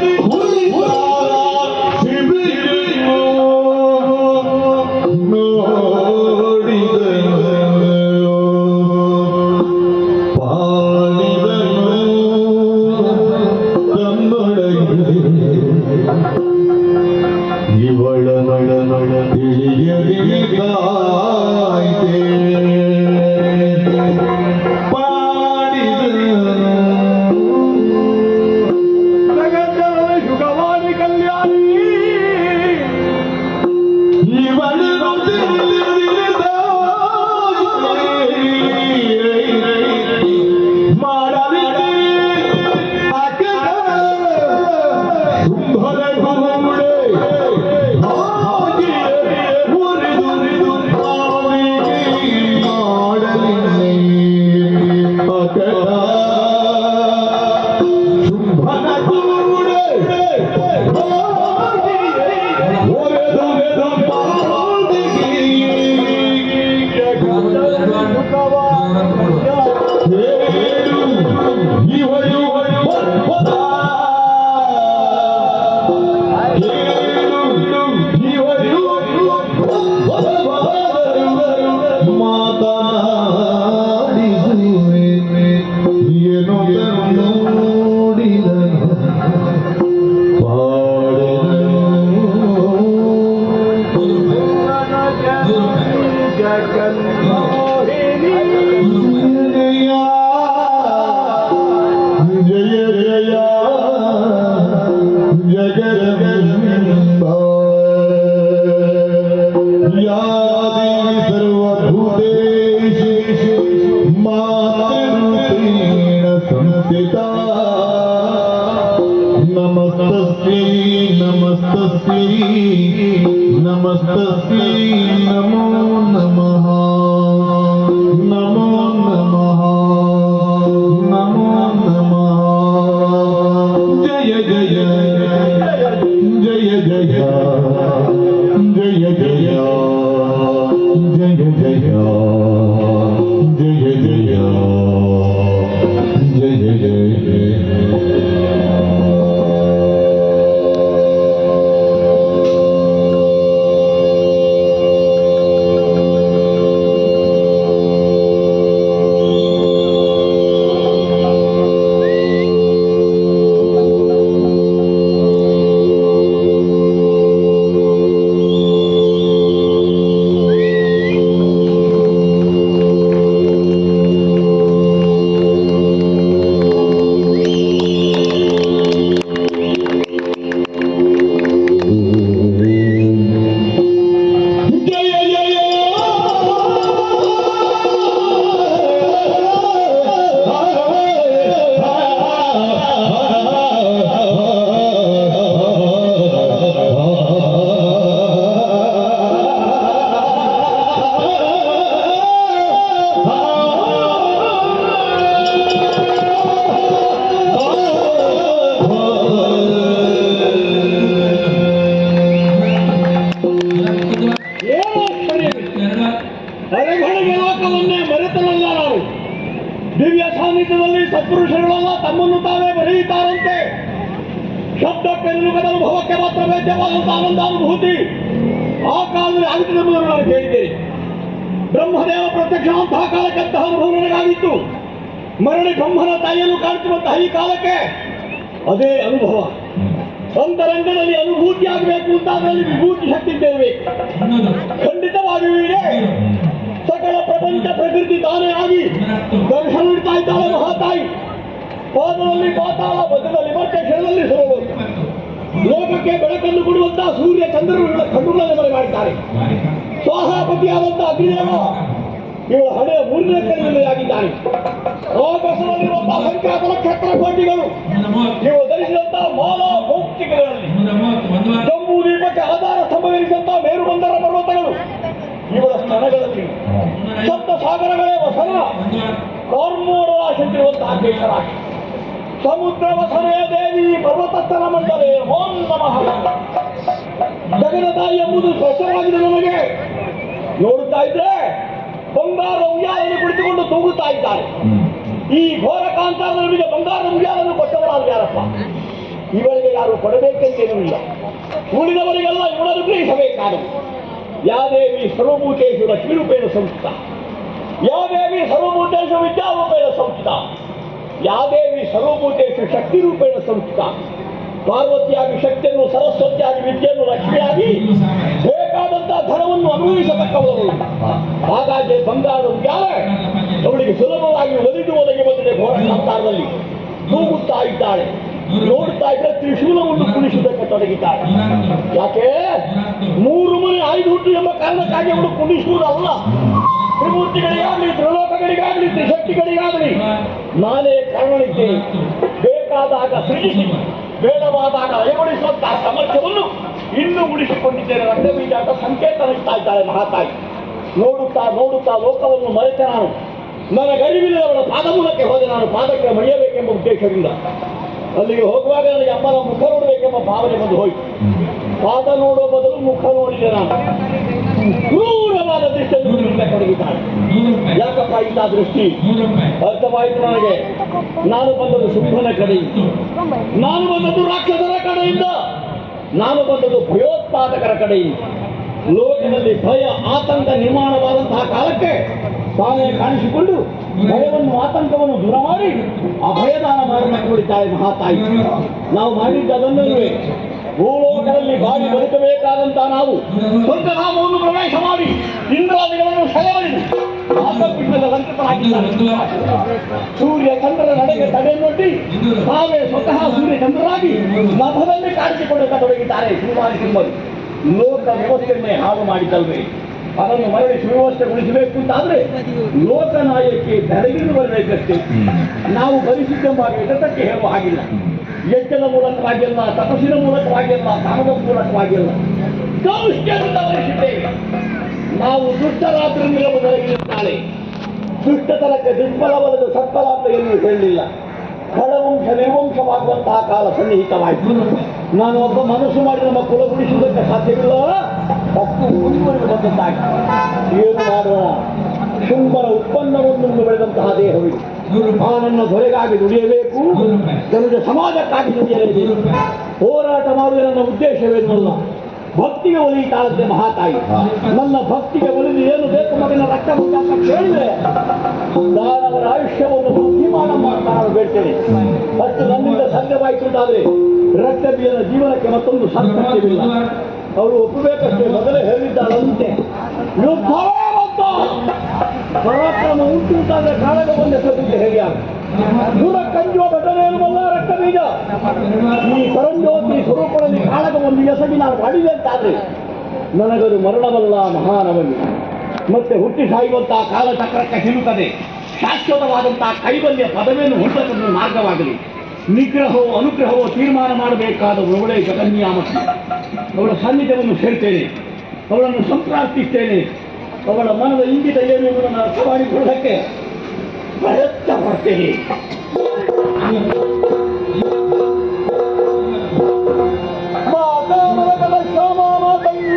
Woo! Oh. یار ದಿವ್ಯ ಸಾನ್ನಿಧ್ಯದಲ್ಲಿ ಸತ್ಪುರುಷಗಳೆಲ್ಲ ತಮ್ಮನ್ನು ತಾವೇ ಬರೆಯುತ್ತಾರಂತೆ. ಶಬ್ದ ಪೆನ್ನುಗದ ಅನುಭವಕ್ಕೆ ಮಾತ್ರ ವೇದ್ಯವಾದಂತಹ ಆನಂದಾನುಭೂತಿ ಆ ಕಾಲದಲ್ಲಿ ಆಗುತ್ತದೆ ಎಂಬುದನ್ನು ನಾನು ಕೇಳಿದ್ದೇನೆ. ಬ್ರಹ್ಮದೇವ ಪ್ರತ್ಯಕ್ಷ ಅಂತಹ ಕಾಲಕ್ಕೆ ಅಂತಹ ಅನುಭವ ನನಗಾಗಿತ್ತು ಮರಳಿ ಬ್ರಹ್ಮನ ತಾಯಿಯನ್ನು ಕಾಣುತ್ತಿರುವಂತಹ ಈ ಕಾಲಕ್ಕೆ ಅದೇ ಅನುಭವ. ಅಂತರಂಗದಲ್ಲಿ ಅನುಭೂತಿ ಆಗಬೇಕು ಅಂತ ಅದರಲ್ಲಿ ವಿಭೂತಿ ಶಕ್ತಿ ಇದ್ದೇವೆ. ಖಂಡಿತವಾಗಿಯೂ ಸಕಲ ಪ್ರಪಂಚ ಪ್ರಕೃತಿ ತಾನೇ ಆಗಿ ದರ್ಶನ ನೀಡ್ತಾ ಇದ್ದಾಳೆ ಮಹಾತಾಯಿ. ಪಾದದಲ್ಲಿ ಪಾತಾಳ ಬದ್ಧದಲ್ಲಿ ಮತ್ತೆ ಕ್ಷಣದಲ್ಲಿ ಸರೋವರು ಲೋಕಕ್ಕೆ ಬೆಳಕನ್ನು ಕೊಡುವಂತಹ ಸೂರ್ಯ ಚಂದ್ರರುಗಳ ಕಣ್ಣುಗಳಲ್ಲಿ ಮರೆ ಮಾಡಿದ್ದಾರೆ. ಸ್ವಾಹಾಪತಿಯಾದಂತಹ ಅಗ್ನಿದೇವ ಇವಳ ಹಣೆಯ ಮೂರನೇ ಕೈಯಲ್ಲಿಯಾಗಿದ್ದಾನೆ ಆಕಾಶದಲ್ಲಿರುವಂತಹ ಸಂಖ್ಯಾತ ನಕ್ಷತ್ರ ಕೋಟಿಗಳು ಇವು ಧರಿಸಿದಂತಹ ಮಾಲಾ ಭೌತಿಕಗಳಲ್ಲಿ. ಜಂಬೂ ದೀಪಕ್ಕೆ ಆಧಾರ ಸ್ತಂಭವೆನಿಸಿದಂತಹ ಮೇರುಬಂದರ ಸ್ತನಗಳಲ್ಲಿ ಸಪ್ತ ಸಾಗರಗಳೇ ವಸನ. ಕಾರ್ಮೋಡರಾಶಿರುವಂತಹ ಕೇಶರಾಶಿ ಸಮುದ್ರ ವಸನೇ ದೇವಿ ಪರ್ವತಸ್ಥನ ಮಂಡಲೇ. ಓಂ ನಮಃ. ಜಗದತಾಯಿ ಎಂಬುದು ಸ್ವಚ್ಛವಾಗಿದೆ ನಮಗೆ. ನೋಡುತ್ತಾ ಇದ್ರೆ ಬಂಗಾರ ಉಯ್ಯಾಲೆಯನ್ನು ಕುಳಿತುಕೊಂಡು ತೂಗುತ್ತಾ ಇದ್ದಾರೆ. ಈ ಘೋರ ಕಾಂತಾರ ನಮಗೆ ಬಂಗಾರ ಉಯ್ಯಾಲನ್ನು ಕೊಟ್ಟವರಾದ ಯಾರಪ್ಪ? ಇವಳಿಗೆ ಯಾರು ಕೊಡಬೇಕೆಂತೇನಿಲ್ಲ ಉಳಿದವರಿಗೆಲ್ಲ ಇವಳನ್ನು ಗ್ರಹಿಸಬೇಕಾದವು ಯಾದೇವಿ ಸರ್ವಭೂತೇಶು ಲಕ್ಷ್ಮೀರೂಪೇಣ ಸಂಸ್ಕೃತ ಯಾದೇವಿ ಸರ್ವಭೂತೇಶು ವಿದ್ಯಾರೂಪೇಣ ಸಂಸ್ಕೃತ ಯಾದೇವಿ ಸರ್ವಭೂತೇಶ್ವರ ಶಕ್ತಿ ರೂಪೇಣ ಸಂಸ್ಕೃತ ಪಾರ್ವತಿಯಾಗಿ ಶಕ್ತಿಯನ್ನು, ಸರಸ್ವತಿಯಾಗಿ ವಿದ್ಯೆಯನ್ನು, ಲಕ್ಷ್ಮಿಯಾಗಿ ಬೇಕಾದಂತಹ ಧನವನ್ನು ಅನುಭವಿಸತಕ್ಕವಳು. ಹಾಗಾಗಿ ಬಂಗಾರದ ಯಾರೇ? ಅವಳಿಗೆ ಸುಲಭವಾಗಿ ಒಲಿದು ಒದಗಿ ಬಂದಿದೆ ಘೋರ ಸಂಸಾರದಲ್ಲಿ ಇದ್ದಾಳೆ. ನೋಡುತ್ತಾ ಇದ್ರೆ ತ್ರಿಶೂಲವನ್ನು ಕುಣಿಸುವುದಕ್ಕೆ ತೊಡಗಿದ್ದಾಳೆ ಯಾಕೆ ಮೂರು ಮನೆ ಐದು ಹುಟ್ಟು ಎಂಬ ಕಾರಣಕ್ಕಾಗಿ ಅವರು ಕುಣಿಸುವುದಲ್ಲ ತ್ರಿಮೂರ್ತಿಗಳಿಗಾಗಲಿ, ತ್ರಿಲೋಕಗಳಿಗಾಗಲಿ, ತ್ರಿಶಕ್ತಿಗಳಿಗಾಗಲಿ, ನಾನೇ ಕಾರಣನಿದ್ದೇನೆ ಬೇಕಾದಾಗ ಸೃಜಿಸಿ, ಬೇಡವಾದಾಗ ಅಯಗೊಳಿಸುವಂತಹ ಸಾಮರ್ಥ್ಯವನ್ನು ಇನ್ನೂ ಉಳಿಸಿಕೊಂಡಿದ್ದೇನೆ. ರಂಗಬೀಜ ಅಂತ ಸಂಕೇತ ನೀಡ್ತಾ ಇದ್ದಾಳೆ ಮಹಾತಾಯಿ. ನೋಡುತ್ತಾ ನೋಡುತ್ತಾ ಲೋಕವನ್ನು ಮರೆತೆ ನಾನು. ನನಗರಿವಿಲ್ಲದವಳ ಪಾದ ಮೂಲಕ್ಕೆ ಹೋದೆ. ನಾನು ಪಾದಕ್ಕೆ ಮಣಿಯಬೇಕೆಂಬ ಉದ್ದೇಶದಿಂದ ಅಲ್ಲಿಗೆ ಹೋಗುವಾಗ ನನಗೆ ಅಮ್ಮನ ಮುಖ ನೋಡಬೇಕೆಂಬ ಭಾವನೆ ಬಂದು ಹೋಯಿತು. ಪಾದ ನೋಡೋ ಬದಲು ಮುಖ ನೋಡಿದೆ ನಾನು ಕ್ರೂರವಾದ ದೃಷ್ಟಿಯನ್ನು ತೊಡಗಿದ್ದಾಳೆ ಯಾಕಪ್ಪ ಇಂಥ ದೃಷ್ಟಿ? ಅರ್ಥವಾಯಿತು ನನಗೆ. ನಾನು ಬಂದದ್ದು ಸುಖನ ಕಡೆಯಿಂದ. ನಾನು ಬಂದದ್ದು ರಾಕ್ಷಸರ ಕಡೆಯಿಂದ. ನಾನು ಬಂದದ್ದು ಭಯೋತ್ಪಾದಕರ ಕಡೆಯಿಂದ. ಲೋಕದಲ್ಲಿ ಭಯ ಆತಂಕ ನಿರ್ಮಾಣವಾದಂತಹ ಕಾಲಕ್ಕೆ ತಾನೇ ಕಾಣಿಸಿಕೊಂಡು ಭಯವನ್ನು ಆತಂಕವನ್ನು ದೂರ ಮಾಡಿ ಆ ಭಯದಾನ ಮಾಡಿದ್ದಾರೆ ಮಹಾತಾಯಿ. ನಾವು ಮಾಡಿದ್ದ ಅದನ್ನಲ್ವೇ ಭೂಲೋಕದಲ್ಲಿ ಬಾಗಿ ಬದುಕಬೇಕಾದಂತಹ ನಾವು ಸ್ವಂತ ನಾಮವನ್ನು ಪ್ರವೇಶ ಮಾಡಿ ಇಂದ್ರಾದಿಗಳನ್ನು ಲಂಕಿತರಾಗಿದ್ದಾರೆ ಸೂರ್ಯ ಚಂದ್ರನ ನಡೆಗೆ ನೋಡಿ ತಾವೇ ಸ್ವತಃ ಸೂರ್ಯ ಚಂದ್ರರಾಗಿ ನಭದಲ್ಲಿ ಕಾಣಿಸಿಕೊಳ್ಳತೊಡಗಿದ್ದಾರೆ ಸುಮಾರು ಸಿಂಹರು ಲೋಕ ವ್ಯವಸ್ಥೆಯನ್ನೇ ಹಾಳು ಮಾಡಿದ್ದಲ್ವೇ? ಅದನ್ನು ಮರಳಿ ಸುವ್ಯವಸ್ಥೆಗೊಳಿಸಬೇಕು ಅಂತಾದ್ರೆ ಲೋಕನಾಯಕಿ ಬೆಳಗಿನ ಬರಬೇಕಷ್ಟೇ ನಾವು ಭರಿಸಿದ್ದೆಂಬಾಗ ಇದಕ್ಕೆ ಹೇಳುವ ಹಾಗಿಲ್ಲ. ಯಜ್ಞದ ಮೂಲಕವಾಗಿಲ್ಲ, ತಪಸ್ಸಿನ ಮೂಲಕವಾಗಿಲ್ಲ ಕಾಮದ ಮೂಲಕವಾಗಿಲ್ಲ. ವರಿಸಿದ್ದೇವೆ ನಾವು ದುಷ್ಟರಾತ್ರಿ ಬದಲಾಗಿರುತ್ತಾಳೆ ದುಷ್ಟತನಕ್ಕೆ ದುರ್ಬಲವಲ್ಲದ ಸತ್ಫಲ ಅಂತ ಏನು ಹೇಳಲಿಲ್ಲ ಕಳವಂಶ ನಿರ್ವಂಶವಾಗುವಂತಹ ಕಾಲ ಸನ್ನಿಹಿತವಾಯಿತು. ನಾನು ಒಬ್ಬ ಮನಸ್ಸು ಮಾಡಿ ನಮ್ಮ ಕುಲ ಉಳಿಸುವುದಕ್ಕೆ ಸಾಧ್ಯವಿಲ್ಲ. ತಪ್ಪು ಮುಂದುವರೆದು ಬಂದಂತಾಗಿ ಏನು ಮಾಡೋಣ ಶುಂಭನ ಉತ್ಪನ್ನವನ್ನು ಬೆಳೆದಂತಹ ದೇಹವಿದು. ನನ್ನ ದೊರೆಗಾಗಿ ದುಡಿಯಬೇಕು ಜನರ ಸಮಾಜಕ್ಕಾಗಿ ದುಡಿಯಬೇಕು ಹೋರಾಟ ಮಾಡುವ ನನ್ನ ಉದ್ದೇಶವೇನಲ್ಲ ಭಕ್ತಿಗೆ ಒಲಿತಾಳಂತೆ ಮಹಾತಾಯಿ. ನನ್ನ ಭಕ್ತಿಗೆ ಒಲಿದು ಏನು ಬೇಕು ಮಗನ ರಕ್ತ ಕೇಳಿದೆ ಕೇಳಿದ್ರೆ ದಾನವರ ಆಯುಷ್ಯವನ್ನು ಬುದ್ಧಿಮಾನ ಮಾಡ್ತಾ ಬೇಡ್ತೇನೆ ಮತ್ತು ನನ್ನಿಂದ ಸಾಧ್ಯವಾಯಿತು ಅಂತಾದ್ರೆ ರಕ್ತ ಜೀವನಕ್ಕೆ ಮತ್ತೊಂದು ಸಾಧ್ಯವಿಲ್ಲ ಅವರು ಒಪ್ಪಬೇಕಷ್ಟೇ, ಮೊದಲೇ ಹೇಳಿದ್ದಾಳಂತೆ. ಯುದ್ಧವೇ ಪರಾಕ್ರಮ ಉಂಟು ಅಂತಾದ್ರೆ ಬಂದ ಸತ್ತಿದ್ದೆ ಹೇಗೆ ದೂರ ಕಂಜುವ ಬಲ್ಲ ರಕ್ತ ಬೀಜ ಈ ಪರಂಜ್ಯೋತಿ ಸ್ವರೂಪದಲ್ಲಿ ಕಾಳಗ ಒಂದು ಎಸಗಿ ನಾನು ಮಾಡಿದೆ ಅಂತಾದ್ರೆ ನನಗದು ಮರಣವಲ್ಲ ಮಹಾನವನಿ ಮತ್ತೆ ಹುಟ್ಟಿ ಸಾಯುವಂತಹ ಕಾಲಚಕ್ರಕ್ಕೆ ಸಿಲುಕದೆ ಶಾಶ್ವತವಾದಂತಹ ಕೈವಲ್ಯ ಪದವಿಯನ್ನು ಹುಟ್ಟದ ಮಾರ್ಗವಾಗಲಿ. ನಿಗ್ರಹವೋ ಅನುಗ್ರಹವೋ ತೀರ್ಮಾನ ಮಾಡಬೇಕಾದ ಒಳ್ಳೆ ಜಗನ್ಯಾಮಕ ಅವಳ ಸಾನ್ನಿಧ್ಯವನ್ನು ಸೇರ್ತೇನೆ. ಅವಳನ್ನು ಸಂಪ್ರಾರ್ಥಿಸ್ತೇನೆ ಅವಳ ಮನದ ಇಂಗಿತ ಏನು ಎಂಬುದನ್ನು ಅರ್ಥ ಮಾಡಿಕೊಳ್ಳಕ್ಕೆ ಪ್ರಯತ್ನ ಪಡ್ತೇನೆ ಮಾತಾಮರಕದ ಶ್ಯಾಮ ಮಾತಂಗಿ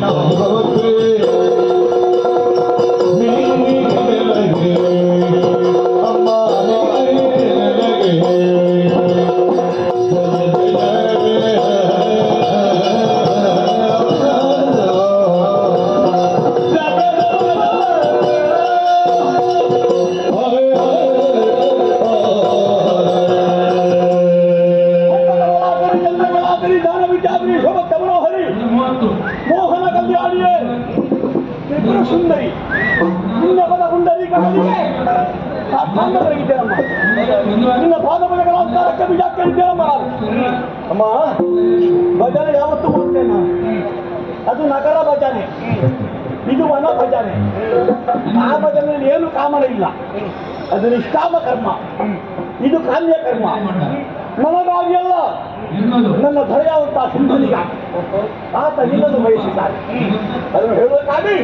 大漠孤烟 ಸಾಷ್ಟಾಂಗವಾಗಿದ್ದೇನಮ್ಮ ನಿನ್ನ ಪಾದ ಬಲಗಳ ಅಂತಾರಕ್ಕೆ ಬೀಜ ಕೇಳಿದ್ದೇನಮ್ಮ ನಾನು ಅಮ್ಮ ಭಜನೆ ಯಾವತ್ತೂ ಮಾಡ್ತೇನೆ ಅದು ನಗರ ಭಜನೆ ಇದು ವನ ಭಜನೆ ಆ ಭಜನೆಯಲ್ಲಿ ಏನು ಕಾಮನ ಇಲ್ಲ ಅದು ನಿಷ್ಕಾಮ ಕರ್ಮ ಇದು ಕಾಮ್ಯ ಕರ್ಮ ನನಗಾಗಿ ಅಲ್ಲ ನನ್ನ ಧರೆಯಾದಂತಹ ಸಿಂಧನಿಗ ಆತ ನಿನ್ನನ್ನು ಬಯಸಿದ್ದಾರೆ ಅದನ್ನು ಕಾಮಿ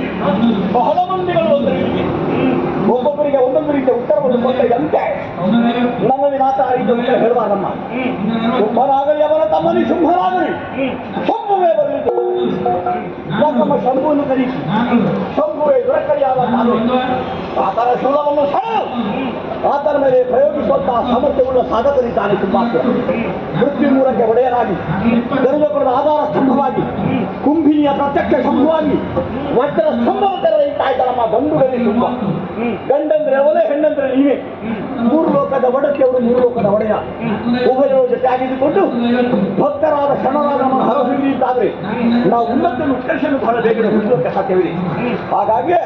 ಬಹಳ ಮಂದಿಗಳು ಬಂದರು ಇಲ್ಲಿಗೆ ಒಬ್ಬೊಬ್ಬರಿಗೆ ಒಂದೊಂದು ರೀತಿಯ ಉತ್ತರವನ್ನು ಕೊಟ್ಟಂತೆ ನನ್ನಲ್ಲಿ ಮಾತಾಡಿದ್ದು ಅಂತ ಹೇಳುವಾರಮ್ಮ ಶುಂಭನಾಗಲಿ ಅವರ ತಮ್ಮನಿ ಶುಂಭನಾಗಲಿ ಶಂಭುವೇ ಬರಲಿದ್ದು ನಮ್ಮ ಶಂಭುವನ್ನು ಕರೀತಿ? ಶಂಭುವೇ ದೊರಕರಿಯಾದ ತಾನು ಆತನ ಶೂಲವನ್ನು ಸೆಳೆದು ಆತನ ಮೇಲೆ ಪ್ರಯೋಗಿಸುವಂತಹ ಸಾಮರ್ಥ್ಯವುಳ್ಳ ಸಾಧಕರಿದ್ದಾನೆ ತುಂಬಾ ಮೃತ್ಯು ಮೂಲಕ್ಕೆ ಒಡೆಯರಾಗಿ ಗರುಡಪುರದ ಆಧಾರ ಸ್ತಂಭವಾಗಿ ಕುಂಭಿನಿಯ ಪ್ರತ್ಯಕ್ಷ ಶಂಭುವಾಗಿ ವಜ್ರ ಸ್ತಂಭದ ತೆರ ಇಡ್ತಾ ಇದ್ದಾನಮ್ಮ ಗಂಡು ಗರಿ ತುಂಬ ಗಂಡಂದ್ರೆ ಅವನೇ ಹೆಣ್ಣಂದ್ರೆ ನೀವೇ. ಮೂರು ಲೋಕದ ಒಡತಿಯವರು ಮೂರು ಲೋಕದ ಒಡೆಯ. ಉಭಯರ ಜೊತೆ ಆಗಿದ್ದುಕೊಂಡು ಭಕ್ತರಾದ ಕ್ಷಣರಾದ ನಮ್ಮ ಹರಹಿಡಿಯಿದ್ದಾದ್ರೆ ನಾವು ಉನ್ನತ ಉತ್ಕರ್ಷನ್ನು ಬಹಳ ಬೇಗನೆ ಹುಡುಕೋಕೆ ಸಾಧ್ಯವಿದೆ. ಹಾಗಾಗಿ